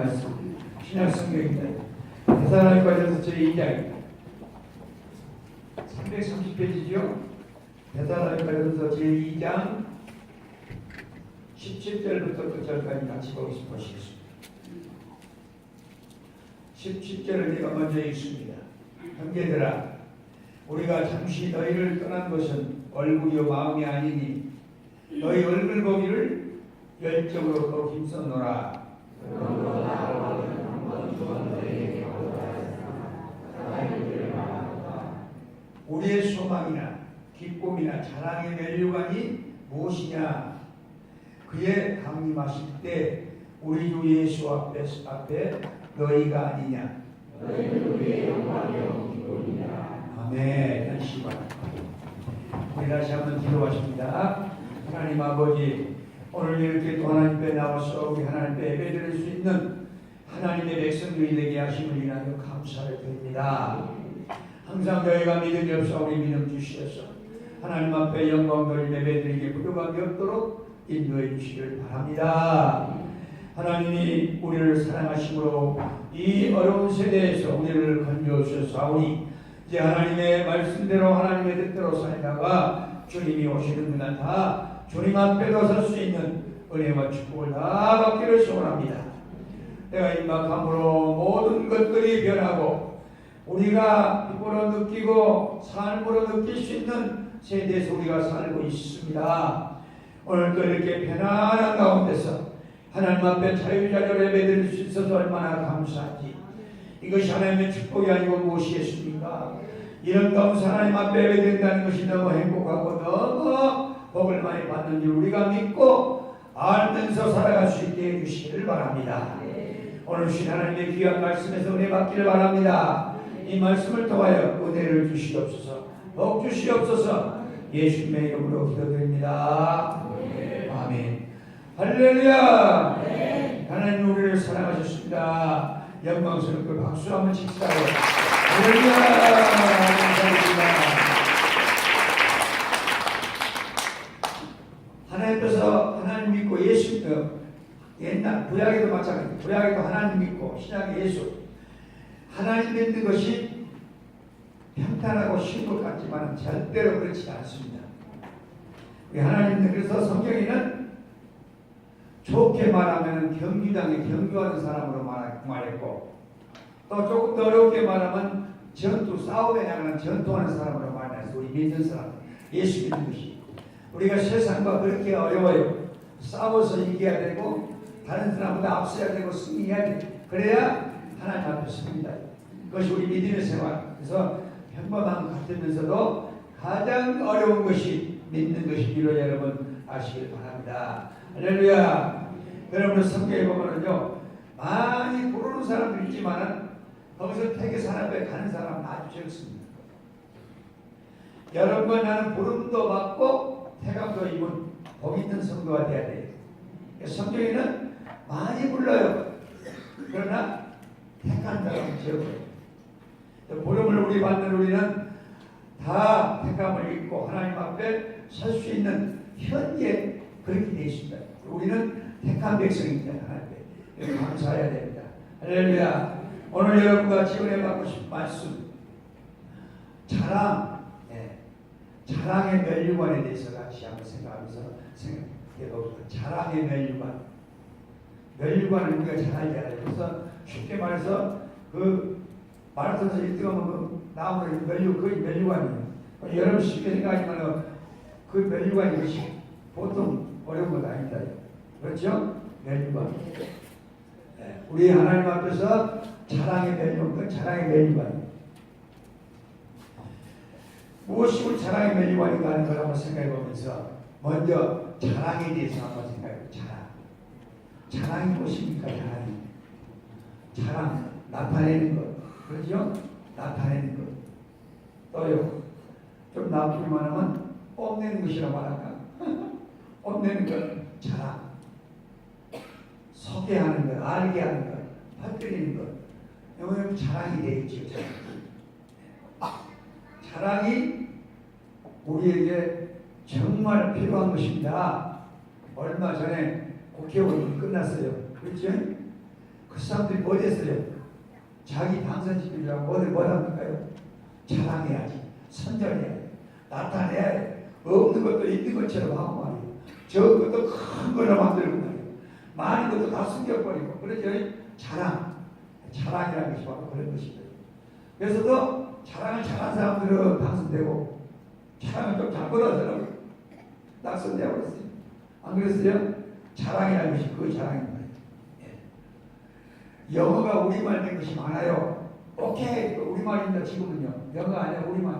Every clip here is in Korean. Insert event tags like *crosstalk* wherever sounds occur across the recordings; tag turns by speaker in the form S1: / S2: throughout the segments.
S1: 말씀 신약 성경입니다. 대사람에 관해서 제2장 330페이지죠. 대사람에 관해서 제2장 17절부터 끝절까지 같이 보시겠습니다. 17절을 제가 먼저 읽습니다. 형제들아 우리가 잠시 너희를 떠난 것은 얼굴이요 마음이 아니니 너희 얼굴 보기를 열정으로 더 힘썼노라 우리의 소망이나 기쁨이나 자랑의 멸류관이 무엇이냐? 그의 강림하실 때 우리 주 예수 앞에, 앞에 너희가 아니냐? 아멘. 현시바 우리 다시 한번 기도하십니다. 하나님 아버지 오늘 이렇게 또 하나님 께 나와서 우리 하나님 께 예배드릴 수 있는 하나님의 백성들이 되게 하심을 인하여 감사를 드립니다. 항상 저희가 믿음이 없어 우리 믿음 주시어서 하나님 앞에 영광 돌림 예배드리게 부족함이 없도록 인도해 주시길 바랍니다. 하나님이 우리를 사랑하심으로 이 어려운 세대에서 우리를 건져주셨사오니 이제 하나님의 말씀대로 하나님의 뜻대로 살다가 주님이 오시는 그날 다 주님 앞에 설수 있는 은혜와 축복을 다 받기를 소원합니다. 내가 임박함으로 모든 것들이 변하고 우리가 피부로 느끼고 삶으로 느낄 수 있는 세대에서 우리가 살고 있습니다. 오늘도 이렇게 편안한 가운데서 하나님 앞에 자유자재로 예배드릴 수 있어서 얼마나 감사한지 이것이 하나님의 축복이 아니고 무엇이겠습니까? 이런 가운데 하나님 앞에 예배드린다는 것이 너무 행복하고 너무 복을 많이 받는 줄 우리가 믿고 알면서 살아갈 수 있게 해주시기를 바랍니다. 오늘 주신 하나님의 귀한 말씀에서 은혜 받기를 바랍니다. 이 말씀을 통하여 은혜를 주시옵소서 복 주시옵소서 예수님의 이름으로 기도드립니다. 아멘 할렐루야 하나님 우리를 사랑하셨습니다. 영광스럽게 박수 한번 칩시다. 할렐루야 감사합니다. 하나님께서 하나님 어, 옛날 구약에도 마찬가지 구약에도 하나님 믿고 신약에 예수 하나님 믿는 것이 평탄하고 쉬운 것 같지만 절대로 그렇지 않습니다. 우리 하나님 그래서 성경에는 좋게 말하면 경기당에 경주하는 사람으로 말했고 또 조금 더 어렵게 말하면 전투 싸움에 나가는 전투하는 사람으로 말해서 우리 믿는 사람 예수 믿는 것이 우리가 세상과 그렇게 어려워요. 싸워서 이겨야 되고 다른 사람보다 앞서야 되고 승리해야 돼. 그래야 하나님 앞에 섭니다. 그것이 우리 믿음의 생활. 그래서 평범한 것 같으면서도 가장 어려운 것이 믿는 것이기로 여러분 아시길 바랍니다. 할렐루야. 여러분 성경에 보면은요 많이 부르는 사람도 있지만은 거기서 태계 산업에 가는 사람은 아주 적습니다. 여러분 나는 부름도 받고 태감도 입은 복 있는 성도가 돼야 돼요. 성경에는 많이 불러요. 그러나 택한 사람은 적어요. 부름을 우리 받는 우리는 다 택감을 입고 하나님 앞에 설 수 있는 현재 그렇게 되어 있습니다. 우리는 택한 백성입니다. 하나님 감사해야 됩니다. 할렐루야. 오늘 여러분과 지원해 받고 싶은 말씀 자랑 자랑의 멸류관에 대해서 같이 한번 생각하면서 생각해 봅시다. 자랑의 멸류관. 멸류관은 우리가 잘 알잖아요. 그래서 쉽게 말해서 그 마라톤에서 1등하면 그 나무는 멸류, 거의 멸류관이에요. 여러분 쉽게 생각하지만 그 멸류관 이 것이 보통 어려운 건 아닙니다. 그렇죠? 멸류관. 네. 우리 하나님 앞에서 자랑의 멸류관, 그 자랑의 멸류관. 무엇이 우리 자랑의 멸류관인가 하는 걸 한번 생각해 보면서 먼저 자랑에 대해서 한번 생각해 보 자랑. 자랑이 무엇입니까? 자랑이. 자랑, 나타내는 것. 그렇죠? 나타내는 것. 또요. 좀 나쁘기만 하면 뽐내는 것이라고 말할까? *laughs* 뽐내는 것, 자랑. 소개하는 것, 알게 하는 것, 퍼뜨리는 것. 이거는 자랑이 되겠죠. 자랑. 자랑이 우리에게 정말 필요한 것입니다. 얼마 전에 국회의원이 끝났어요. 그렇죠? 그 사람들이 뭐 됐어요? 자기 당선시키려고 어디 뭐 합니까요? 자랑해야지. 선전해야지. 나타내야 돼. 없는 것도 있는 것처럼 하고 말이에요. 적은 것도 큰 걸로 만들고 말이에요. 많은 것도 다 숨겨버리고. 그러죠? 자랑. 자랑이라는 것이 바로 그런 것이죠. 그래서 또 자랑을 잘한 사람들은 당선되고 자랑을 좀 잘 못한 사람은 낙선되어 버렸어요. 안 그랬어요? 자랑이라는 것이 그 자랑인 거예요. 예. 영어가 우리말 된 것이 많아요. 오케이, 그 우리말입니다. 지금은요. 영어 아니라 우리말.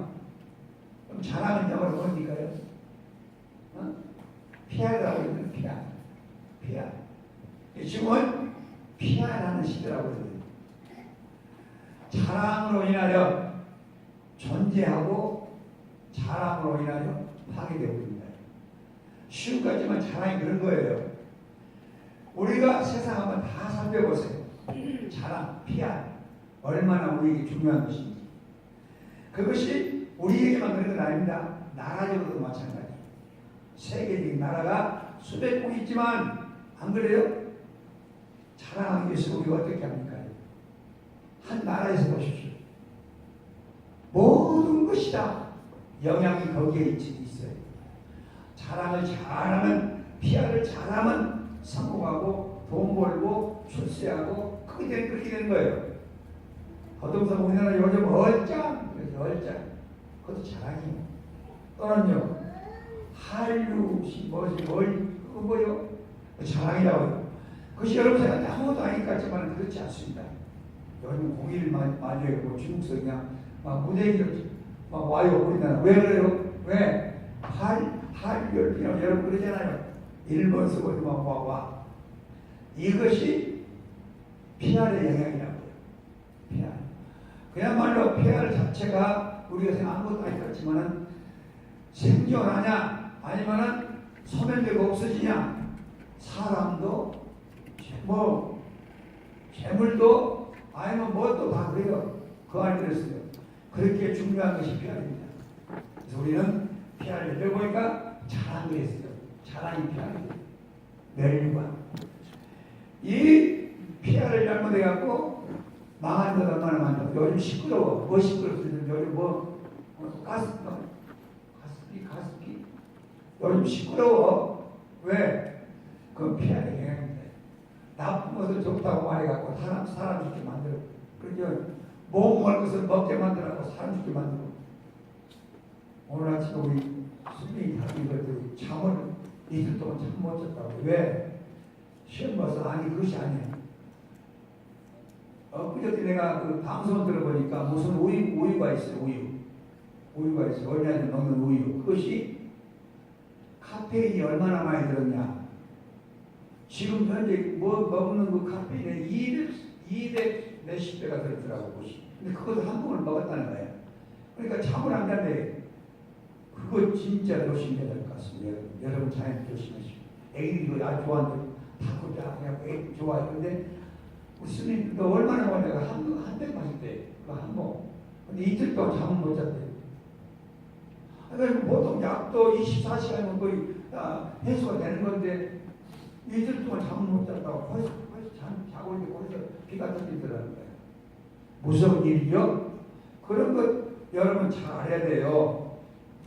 S1: 그럼 자랑은 영어로 뭡니까요? 어? 피아라고 있는 피아. 피아. 지금은 피아라는 시대라고 해요. 자랑으로 인하여 존재하고 자랑으로 인하여 파괴되고 있습니다. 쉬운 거지만 자랑이 그런 거예요. 우리가 세상 한번 다 살펴보세요. 자랑, 피아 얼마나 우리에게 중요한 것인지. 그것이 우리에게만 그런 건 아닙니다. 나라적으로도 마찬가지. 세계적인 나라가 수백 국 있지만 안 그래요? 자랑하기 위해서 우리가 어떻게 합니까? 한 나라에서 보십시오. 모든 것이 다 영향이 거기에 있어요. 자랑을 잘하면 피아를 잘하면 성공하고 돈 벌고 출세하고 그게 되는 그렇게 되는 거예요. 거동성 우리나라 요즘 얼짱 얼짱 그것도 자랑이에요. 또는요 한류 뭐지 뭘 그거 뭐요 자랑이라고 해요. 그것이 여러분 생각에 아무것도 아닐 것 같지만 그렇지 않습니다. 요즘 공일 마주에 뭐 중국서 그냥 막 무대기를 막 와요 우리나라 왜 그래요? 왜? 할 할열기나 여러분 그러잖아요. 일본 쓰고 막 와, 와. 이것이 피알의 영향이라고요. 피알. 그야말로 피알 자체가 우리가 생각 아무것도 아닐 것 같지만은 생존하냐 아니면은 소멸되고 없어지냐 사람도 뭐 재물도 아니면 뭣도 다 그래요. 그 안에 들었어요. 그렇게 중요한 것이 피알입니다. 그래서 우리는 피알을 열보니까 자랑을 했어요. 자랑이 피알이에요. 멸류관. 이 피알을 잘못해갖고 망한 것 얼마나 많죠. 요즘 시끄러워. 뭐 시끄럽거든. 요즘 뭐, 어, 가스, 어, 가습기, 가습기. 요즘 시끄러워. 왜? 그 피알의 영향입니다. 나쁜 것을 좋다고 말해갖고 사람, 사람 죽게 만들어. 그죠? 먹을 것을 먹게 만들어갖고 사람 죽게 만들어. 오늘 아침에 우리 수빈이 학생들이 잠을 이틀 동안 잠못 잤다고. 왜? 시험 봐서 아니 그것이 아니에요. 엊그저께 내가 그 방송 들어보니까 무슨 우유, 우유가 있어요. 우유. 우유가 있어요. 얼마나 먹는 우유. 그것이 카페인이 얼마나 많이 들었냐. 지금 현재 뭐 먹는 그 카페인에 200, 200 몇십 배가 들었더라고. 그것이. 근데 그것도 한 봉을 먹었다는 거예요. 그러니까 잠을 안 잔대. 그거 진짜 조심해야 될 것 같습니다. 여러분, 잘 조심하시고. 애기들이 이거 아주 좋아하는데 다 그냥 그냥. 근데 우리 스님도 얼마나 먹냐가 한, 한 병 마실 때, 그한 번. 근데 이틀 동안 잠을 못 잤대. 그러니까 보통 약도 24시간이면 거의 아, 해소가 되는 건데, 이틀 동안 잠을 못 잤다고 자고 있는데 거기서 피가 터지더라는 거예요. 무서운 일이죠? 그런 것 여러분 잘 알아야 돼요.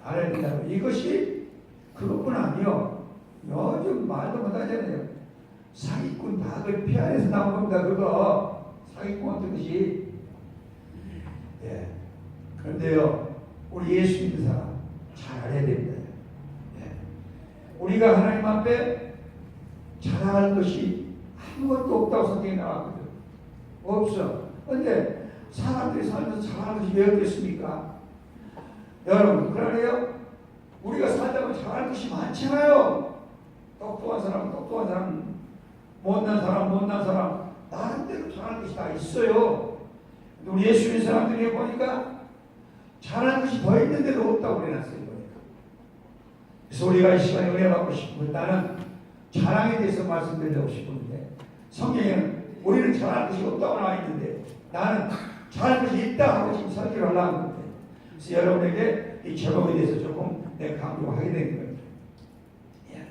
S1: 알아야 된다고. 이것이 그것뿐 아니요. 요즘 말도 못하잖아요. 사기꾼 닭을 피안에서 나온 겁니다. 그거 사기꾼 같은 것이 예. 그런데요, 우리 예수 믿는 사람 잘 알아야 됩니다. 예. 우리가 하나님 앞에 자랑할 것이 아무것도 없다고 성경에 나왔거든. 없어. 근데 사람들이 살면서 자랑할 것이 왜 없겠습니까? 여러분, 그러네요. 우리가 살다가 잘할 것이 많잖아요. 똑똑한 사람, 똑똑한 사람, 못난 사람, 못난 사람, 나름대로 잘할 것이 다 있어요. 우리 예수 믿는 사람들이 보니까 잘할 것이 더 있는데도 없다고. 보니까. 그래서 우리가 이 시간에 은혜 받고 싶은 나는 자랑에 대해서 말씀드리고 싶은데 성경에는 우리는 잘할 것이 없다고 나와 있는데 나는 잘할 것이 있다고 지금 설교를 하려고 하는데 그래서 여러분에게 이 제목에 대해서 조금 내가 강조하게 된 겁니다. 예.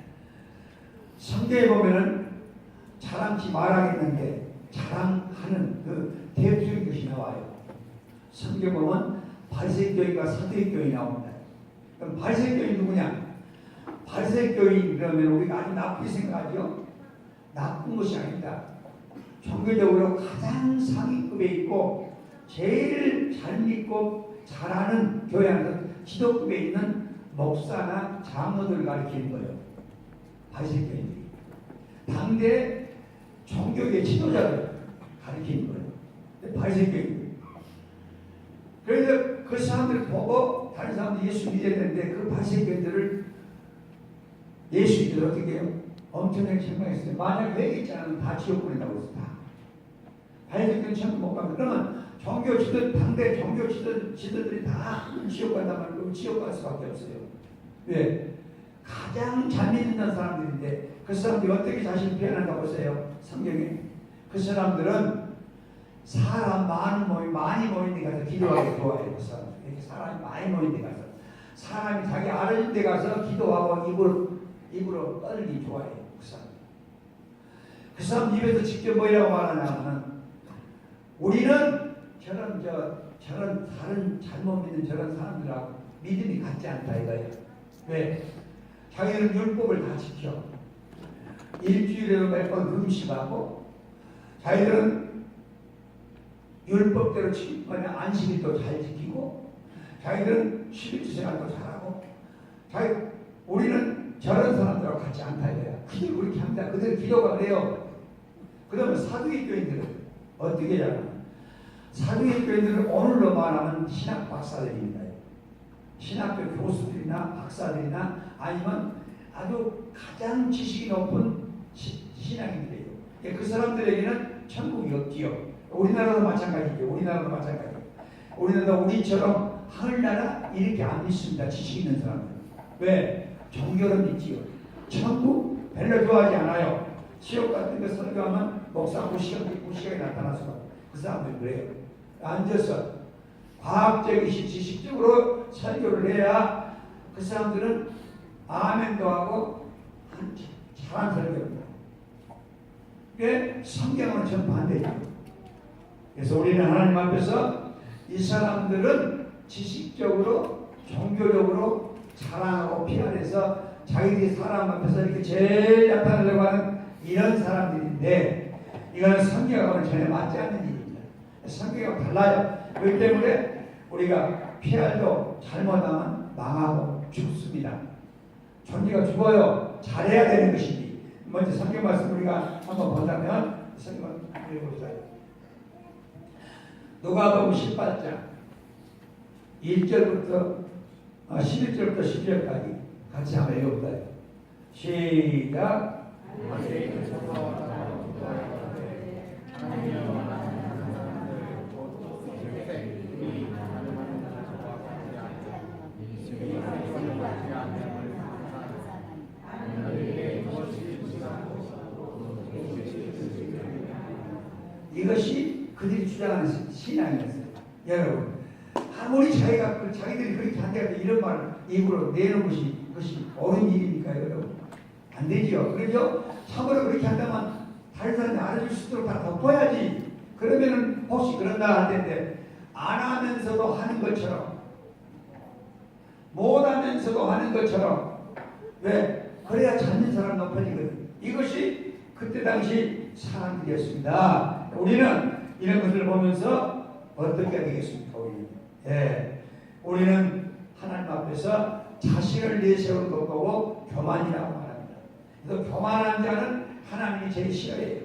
S1: 성경에 보면은 자랑치 말하겠는데 자랑하는 그 대표적인 것이 나와요. 성경 보면 바리새교인과 사도교인이 나옵니다. 그럼 바리새교인 누구냐? 바리새교인 그러면 우리가 아주 나쁘게 생각하죠. 나쁜 것이 아니다. 종교적으로 가장 상위급에 있고 제일 잘 믿고 잘하는 교회 안에서 지도급에 있는 목사나 장로들을 가리키는 거예요. 바리새교인들이 당대 종교계 지도자를 가리키는 거예요. 바리새교인들. 그래서 그 사람들 보고 다른 사람들 예수 믿어야 되는데 그 바리새교인들을 예수 믿어 어떻게 해요? 엄청나게 책망했어요. 만약 회개했지 않으면 다 지옥 보낸다고 했어. 다. 바리새교인 천국 못 가면 그러면 종교 지도 당대 종교 지도 지도들이 다 지옥 간다면 그럼 지옥 갈 수밖에 없어요. 왜? 가장 잘 믿는 사람들인데 그 사람들이 어떻게 자신을 표현한가 보세요. 성경에 그 사람들은 사람 많은 모임 많이 모인 데 가서 기도하기 좋아해요. 그 사람 이렇게 사람이 많이 모인 데 가서 사람이 자기 아는 데 가서 기도하고 입으로 입으로 떨기 좋아해요. 그 사람. 그 사람 입에서 직접 뭐라고 말하냐면 우리는 저런 저 저런 다른 잘못 믿는 저런 사람들하고 믿음이 같지 않다 이거예요. 왜? 자기는 율법을 다 지켜. 일주일에 몇번 금식하고 자기들은 율법대로 지키면 안식일도 잘 지키고 자기들은 11주 생활도 잘하고 자기 우리는 저런 사람들하고 같지 않다 이거야. 그들 그렇게 합니다. 그들 기도가 그래요. 그러면 사두개 교인들은 어떻게 하냐? 사두개 교인들은 오늘로 말하면 신학 박사들입니다. 신학교 교수들이나 박사들이나 아니면 아주 가장 지식이 높은 시, 신앙인들이에요. 예, 그 사람들에게는 천국이 없지요. 우리나라도 마찬가지죠. 우리나라도 마찬가지. 우리나라도 우리처럼 하늘나라 이렇게 안 믿습니다. 지식 있는 사람들. 왜? 종교를 믿지요. 천국 별로 좋아하지 않아요. 지옥 같은 거 설교하면 목사 무시하게 무시하게 나타나서 그 사람들 그래요. 앉아서 과학적이시 지식적으로 설교를 해야 그 사람들은 아멘도 하고 잘한 설교입니다. 그게 성경은 전 반대죠. 그래서 우리는 하나님 앞에서 이 사람들은 지식적으로 종교적으로 자랑하고 피할해서 자기들이 사람 앞에서 이렇게 제일 나타나려고 하는 이런 사람들인데 이거는 성경하고는 전혀 맞지 않는 일입니다. 성경과 달라요. 그렇기 때문에 우리가 피할도 잘못하면 망하고 죽습니다. 존재가 죽어요. 잘해야 되는 것이지. 먼저 성경 말씀 우리가 한번 본다면 성경 읽어보자. 누가복음 18장 1절부터 아, 11절부터 12절까지 같이 한번 읽어볼까요? 시작. 이것이 그들이 주장하는 신앙이었어요. 여러분, 아무리 자기가 그 자기들이 그렇게 한다고 이런 말을 입으로 내는 것이 그것이 옳은 일입니까, 여러분? 안 되지요. 그래서 참으로 그렇게 한다면 다른 사람이 알아줄 수 있도록 다 덮어야지. 그러면은 혹시 그런다 할 텐데 안 하면서도 하는 것처럼 못 하면서도 하는 것처럼 왜 그래야 찾는 사람 높아지거든. 이것이 그때 당시 사람들이었습니다. 우리는 이런 것들을 보면서 어떻게 되겠습니까? 우리는 예, 우리는 하나님 앞에서 자신을 내세우는 것 보고 교만이라고 말합니다. 그래서 교만한 자는 하나님이 제일 싫어해요.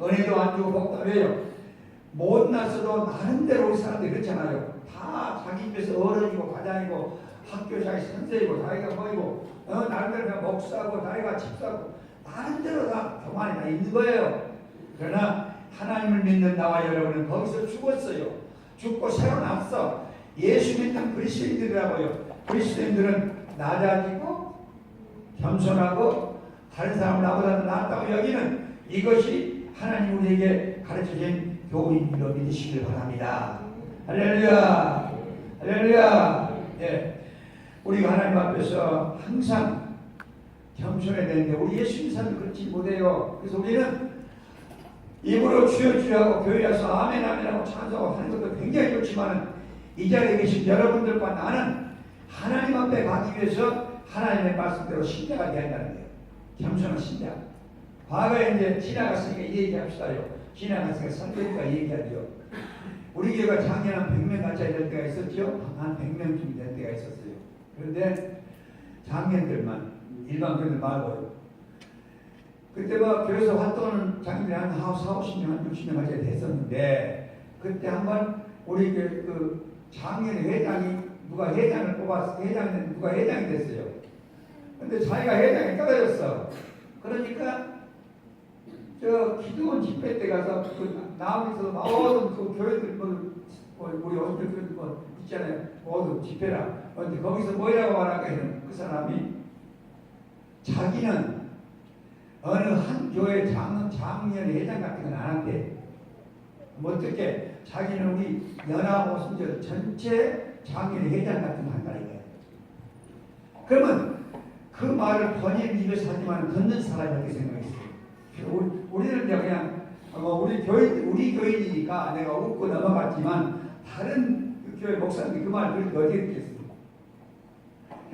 S1: 은혜도 안 주고 복도 왜요? 못났어도 나름대로 우리 사람들이 그렇잖아요. 다 자기 입에서 어른이고 과장이고 학교 자기 선생이고 자기가 뭐이고 어, 나름대로 목사고 자기가 집사고 나름대로 다 교만이 다 있는 거예요. 그러나 하나님을 믿는 나와 여러분은 거기서 죽었어요. 죽고 새어났어. 예수 믿는 그리스도인들이라고요. 그리스도인들은 낮아지고 겸손하고 다른 사람을 나보다 낫다고 여기는 이것이 하나님 우리에게 가르쳐진 교훈이로 믿으시길 바랍니다. 할렐루야. 할렐루야. 예. 우리가 하나님 앞에서 항상 겸손해야 되는데 우리 예수 믿는 사람이 그렇지 못해요. 그래서 우리는 입으로 주여 주여 하고 교회 와서 아멘 아멘 하고 찬송하고 하는 것도 굉장히 좋지만 이 자리에 계신 여러분들과 나는 하나님 앞에 가기 위해서 하나님의 말씀대로 신자가 되어야 한다는 거예요. 겸손한 신자. 과거에 이제 지나갔으니까 이 얘기합시다요. 지나갔으니까 선교니까 얘기하죠. 우리 교회가 작년 한 100명 가까이 될 때가 있었죠. 한 100명쯤 될 때가 있었어요. 그런데 작년들만 일반 교회들 말고요. 그때 뭐 교회에서 활동하는 장님이 한 4, 50년, 한 60년 가까이 됐었는데 그때 한번 우리 그, 그 작년에 회장이 누가 회장을 뽑았어 회장은 누가 회장이 됐어요. 근데 자기가 회장이 떨어졌어. 그러니까 저 기도원 집회 때 가서 그 나오면서 모든 그 교회들 뭐, 뭐 우리 어디 뭐 있잖아요. 모두 집회라. 근데 거기서 뭐라고 했는 그 사람이 자기는 어느 한 교회 장, 장년 회장 같은 건 안 한대. 뭐 어떻게 자기는 우리 연합 오순절 전체 장년 회장 같은 거 한다 이거야. 그러면 그 말을 본인 입에서 하지만 듣는 사람이 어떻게 생각했어요? 우리, 우리는 그냥 뭐 우리 교회 우리 교인이니까 내가 웃고 넘어갔지만 다른 그 교회 목사님이 그 말을 어떻게 듣겠어요?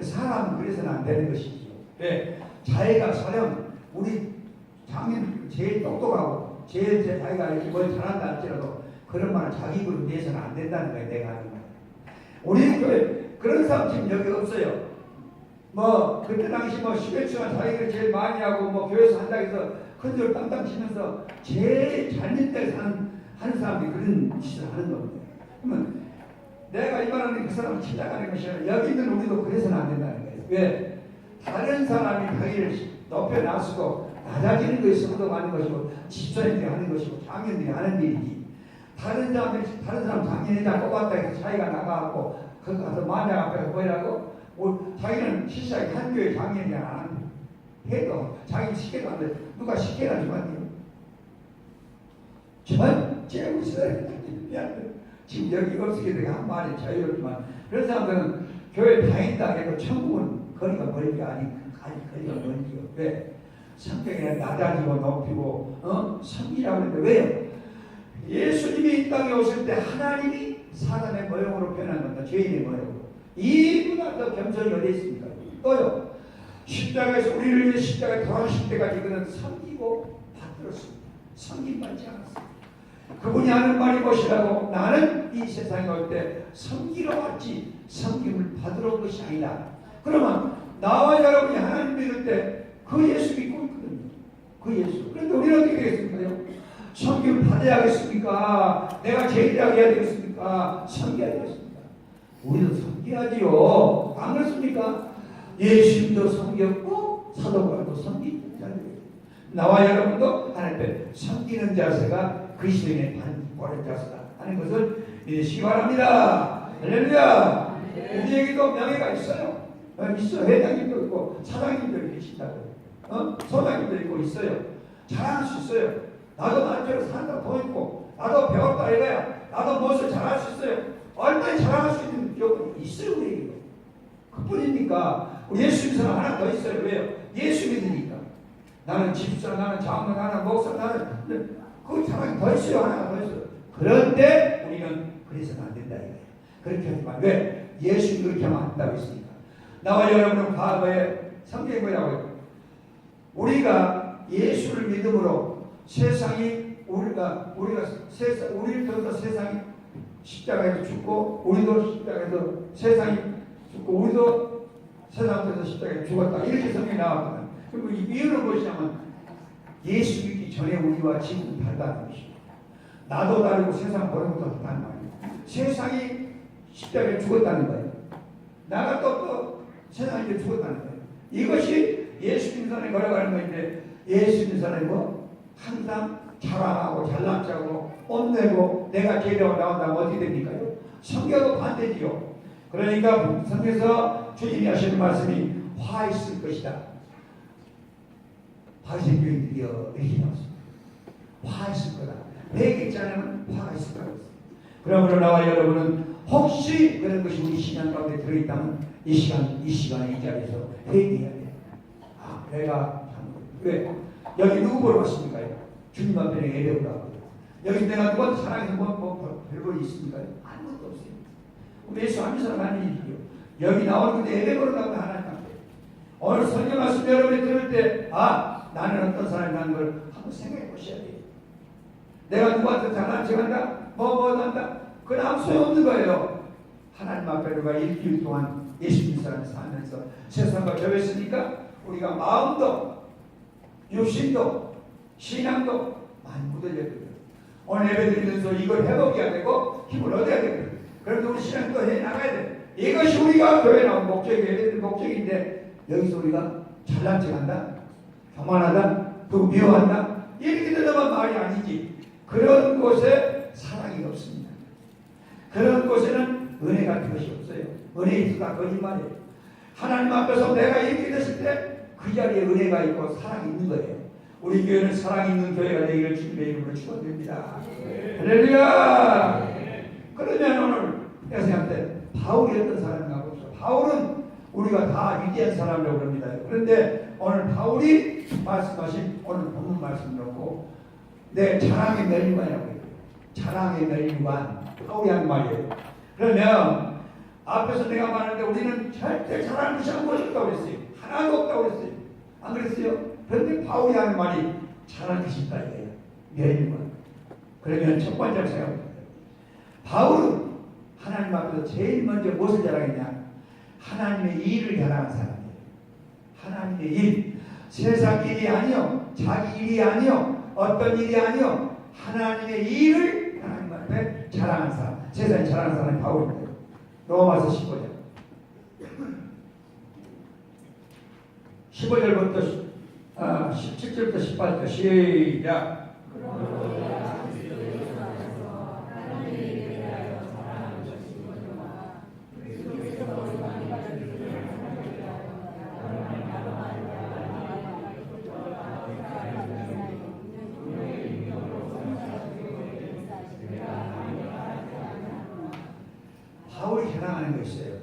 S1: 사람은 그래서는 안 되는 것이죠. 왜? 자기가 설령 우리 장인 제일 똑똑하고 제일 제 자기가 이렇게 뭘 잘한다 할지라도 그런 말을 자기 입으로 내서는 안 된다는 거예요. 내가 하는 말. 우리 교회 그런 사람 지금 여기 없어요. 뭐 그때 당시 뭐 10여 층은 자기가 제일 많이 하고 뭐 교회에서 한다 해서 큰절 땅땅 치면서 제일 잘못된 사는 하는 사람들이 그런 짓을 하는 겁니다. 그러면 내가 이 말하는 그 사람을 찾아가는 것이 아니라 여기 있는 우리도 그래서는 안 된다는 거예요. 왜? 다른 사람이 자기를 높여 놨고 낮아지는 것이 성도 하는 것이고 집사님들이 하는 것이고 장년들이 하는 일이지. 다른 사람들이 다른 사람 장년이다 뽑았다 해서 자기가 나가고 거기 가서 만장 앞에서 뭐라고? 뭐 자기는 실사에 한 교회 장년이 안 하는 해도 자기 시켜도 안 돼. 누가 시켜가지고 전체 우리 사람이 지금 여기 없게 되게 한 말이 자유롭지만 그런 사람들은 교회 다닌다 해도 천국은 거리가 멀지가 아니 아니 거리가 멀지요. 왜? 성격이 낮아지고 높이고 어? 성이라고 하는데 왜요? 예수님이 이 땅에 오실 때 하나님이 사람의 모형으로 변한 겁니다. 죄인의 모형으로. 이보다 더 겸손이 어디 있습니까? 또요. 십자가에서 우리를 위해 십자가에 돌아가실 때까지 그는 섬기고 받들었습니다. 섬김 받지 않았습니다. 그분이 하는 말이 무엇이라고 나는 이 세상에 올 때 섬기러 왔지 섬김을 받으러 온 것이 아니다. 그러면 나와 여러분이 하나님 믿을 때 그 예수 믿고 있거든요. 그 예수. 그런데 우리는 어떻게 되겠습니까? 섬김을 받아야겠습니까? 내가 제일이라고 해야 되겠습니까? 섬겨야 되겠습니까? 우리도 섬겨야지요. 안 그렇습니까? 예수님도 섬겼고 사도 바울도 섬기는 자들. 나와 여러분도 하나님 앞에 섬기는 자세가 그리스도인의 반권의 자세다 하는 것을 믿으시기 바랍니다. 할렐루야. 우리에게도 명예가 있어요. 어, 있어 회장님도 있고 사장님도 계신다고. 어? 소장님도 있고 있어요. 잘할 수 있어요. 나도 나처럼 산다 더 있고 나도 배웠다 이거야. 나도 무엇을 잘할 수 있어요. 얼마나 잘할 수 있는 경우는 있어요 우리에게. 그뿐이니까 예수 믿는 사람 하나 더 있어요. 왜요? 예수 믿으니까. 나는 집사, 나는 장로, 나는 목사, 나는 그 사람이 더 있어요. 하나가 더 있어요. 그런데 우리는 그래서는 안 된다 이거예요. 그렇게 하지 마. 왜? 예수 그렇게 하면 안 된다고 했으니까. 나와 여러분은 과거에 성경에 뭐라고 해요? 우리가 예수를 믿음으로 세상이 우리가 우리가 세상 우리를 통해서 세상이 십자가에서 죽고 우리도 십자가에서 세상이 죽고 우리도 세상 통해서 십자가에 죽었다 이렇게 성경이 나왔거든. 그리고 이 이유는 무엇이냐면 예수 믿기 전에 우리와 지금 다르다는 것입니다. 나도 다르고 세상 보는 것도 다르다는 말이에요. 세상이 십자가에 죽었다는 거예요. 나가 또, 또 세상에 죽었다는 거예요. 이것이 예수 믿는 사람이 걸어가는 건데 예수 믿는 사람이 뭐 항상 자랑하고 잘난자고 뽐내고 내가 제대로 나온다면 어떻게 됩니까요? 성경도 반대지요. 그러니까 성경에서 주님이 하시는 말씀이 화 있을 것이다. 바리새교인들이여 이렇게 나왔습니다. 화 있을 거다. 내게 않으면 화가 있을 했습니다. 그러므로 나와 여러분은 혹시 그런 것이 우리 신앙 가운데 들어있다면 이 시간 이 시간에 이 자리에서 회개해야 돼. 아 내가 왜 여기 누구 보러 왔습니까? 주님 앞에 예배를 하고 여기 내가 누구한테 사랑해서 뭐, 뭐, 뭐 별볼이 있습니까? 아무것도 없어요. 예수 안 믿어서 하는 일이요. 여기 나오는 데 예배 걸어가고 하나님 앞에 오늘 성경 말씀 여러분이 들을 때 아, 나는 어떤 사람이라는 걸 한번 생각해 보셔야 돼요. 내가 누구한테 척한다? 뭐, 뭐 한다? 그건 아무 소용없는 거예요. 하나님 앞에 우리가 일주일 동안 예수 믿는 사람이 살면서 세상과 접했으니까 우리가 마음도 육신도 신앙도 많이 묻어져요. 오늘 예배 드리면서 이걸 회복해야 되고 힘을 얻어야 되거든요. 그래도 우리 신앙도 해 나가야 돼. 이것이 우리가 교회 나온 목적이 예배드릴 목적인데 여기서 우리가 잘난 척한다, 교만하다, 또 미워한다 이렇게 되면 말이 아니지. 그런 곳에 사랑이 없습니다. 그런 곳에는 은혜 같은 것이 없어요. 은혜 있어다 거짓말이에요. 하나님 앞에서 내가 이렇게 됐을 때 그 자리에 은혜가 있고 사랑이 있는 거예요. 우리 교회는 사랑 있는 교회가 되기를 주님의 이름으로 축원드립니다. 할렐루야. 그러면 오늘 여러분한테 바울이 어떤 사람인가 봅시다. 바울은 우리가 다 위대한 사람이라고 그럽니다. 그런데 오늘 바울이 말씀하신 오늘 본문 말씀 놓고 내 자랑의 멸류관이라고 해요. 자랑의 멸류관. 바울이 한 말이에요. 그러면 앞에서 내가 말하는데 우리는 절대 자랑을 시작한 것이 없다고 그랬어요. 하나도 없다고 그랬어요. 안 그랬어요? 그런데 바울이 하는 말이 잘할 것이 있다 이거예요. 멸류관. 그러면 첫 번째로 생각합니다. 바울은 하나님 앞에서 제일 먼저 무엇을 자랑했냐? 하나님의 일을 자랑한 사람이에요. 하나님의 일. 세상 일이 아니요. 자기 일이 아니요. 어떤 일이 아니요. 하나님의 일을 하나님 앞에 자랑한 사람. 세상에 자랑한 사람이 바울입니다. 로마서 15장. 15절부터 아, 17절부터 18절 시작. 바울이 자랑하는 거 있어요.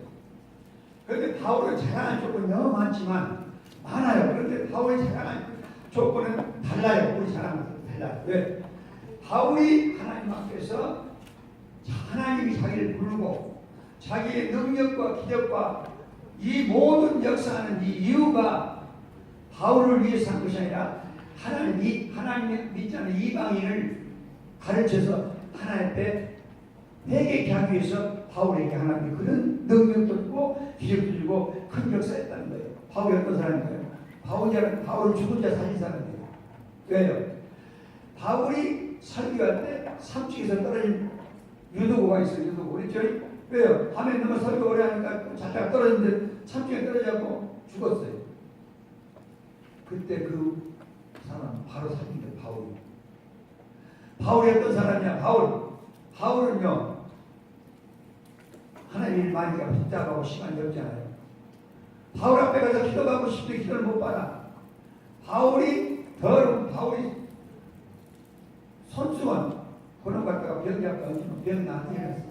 S1: 그런데 바울은 자랑하는 조건이 너무 많지만 많아요. 그런데 바울이 자랑하는 조건은 달라요. 우리 자랑하는 거 달라요. 왜? 바울이 하나님 앞에서 하나님이 자기를 부르고 자기의 능력과 기적과 이 모든 역사하는 이 이유가 바울을 위해서 한 것이 아니라 하나님 이 하나님 믿지 않는 이방인을 가르쳐서 하나님 앞에 회개케 하기 위해서 바울에게 하나님이 그런 능력도 주고 기적도 주고 큰 역사했다는 거예요. 바울이 어떤 사람인가요? 바울이 바울은 죽은 자 살린 사람이에요. 왜요? 바울이 설교할 때 삼층에서 떨어진 유도고가 있어요. 유도고 그렇죠? 왜요? 밤에 너무 설교 오래 하니까 자다가 떨어졌는데 삼층에 떨어져고 죽었어요. 그때 그 사람 바로 살린 거예요. 바울이. 바울이 어떤 사람이냐? 바울. 바울은요. 하나님 일 많이 가 복잡하고 시간이 없잖아요. 바울 앞에 가서 기도하고 싶은데 기도를 못 받아. 바울이 더러운 바울이 손수건 그런 것 갖다가 병 잡고 얹으면 병 나한테 일어났어.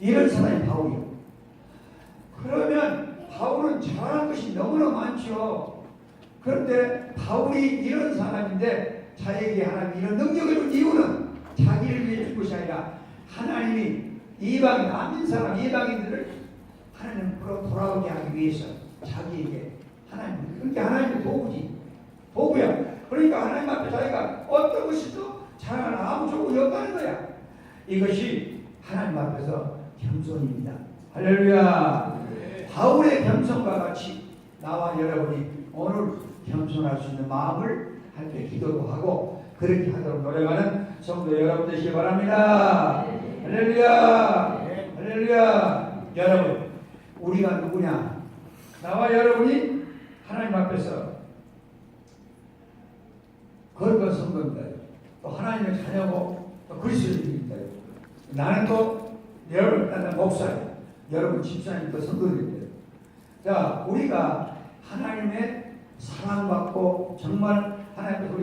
S1: 이런 사람이 바울이요. 그러면 바울은 잘할 것이 너무나 많죠. 그런데 바울이 이런 사람인데 자에게 하나님 이런 능력을 준 이유는 자기를 위해 준 것이 아니라 하나님이 이방인, 아민 사람, 이방인들을 하나님으로 돌아오게 하기 위해서 자기에게 하나님, 그게 하나님의 도구지. 도구야. 그러니까 하나님 앞에 자기가 어떤 것이도 자랑하는 아무 조건이 없다는 거야. 이것이 하나님 앞에서 겸손입니다. 할렐루야. 바울의 겸손과 같이 나와 여러분이 오늘 겸손할 수 있는 마음을 할때 기도도 하고 그렇게 하도록 노력하는 성도 여러분 되시기 바랍니다. 할렐루야. 할렐루야. 여러분, 우리가 누구냐? 나와 여러분이 하나님 앞에서 거룩한 성도입니다. 또 하나님의 자녀고 또 그리스도인입니다. 나는 또 여러분 목사예요. 여러분 집사님도 성도입니다. 자, 우리가 하나님의 사랑받고 정말 하나님께서 우리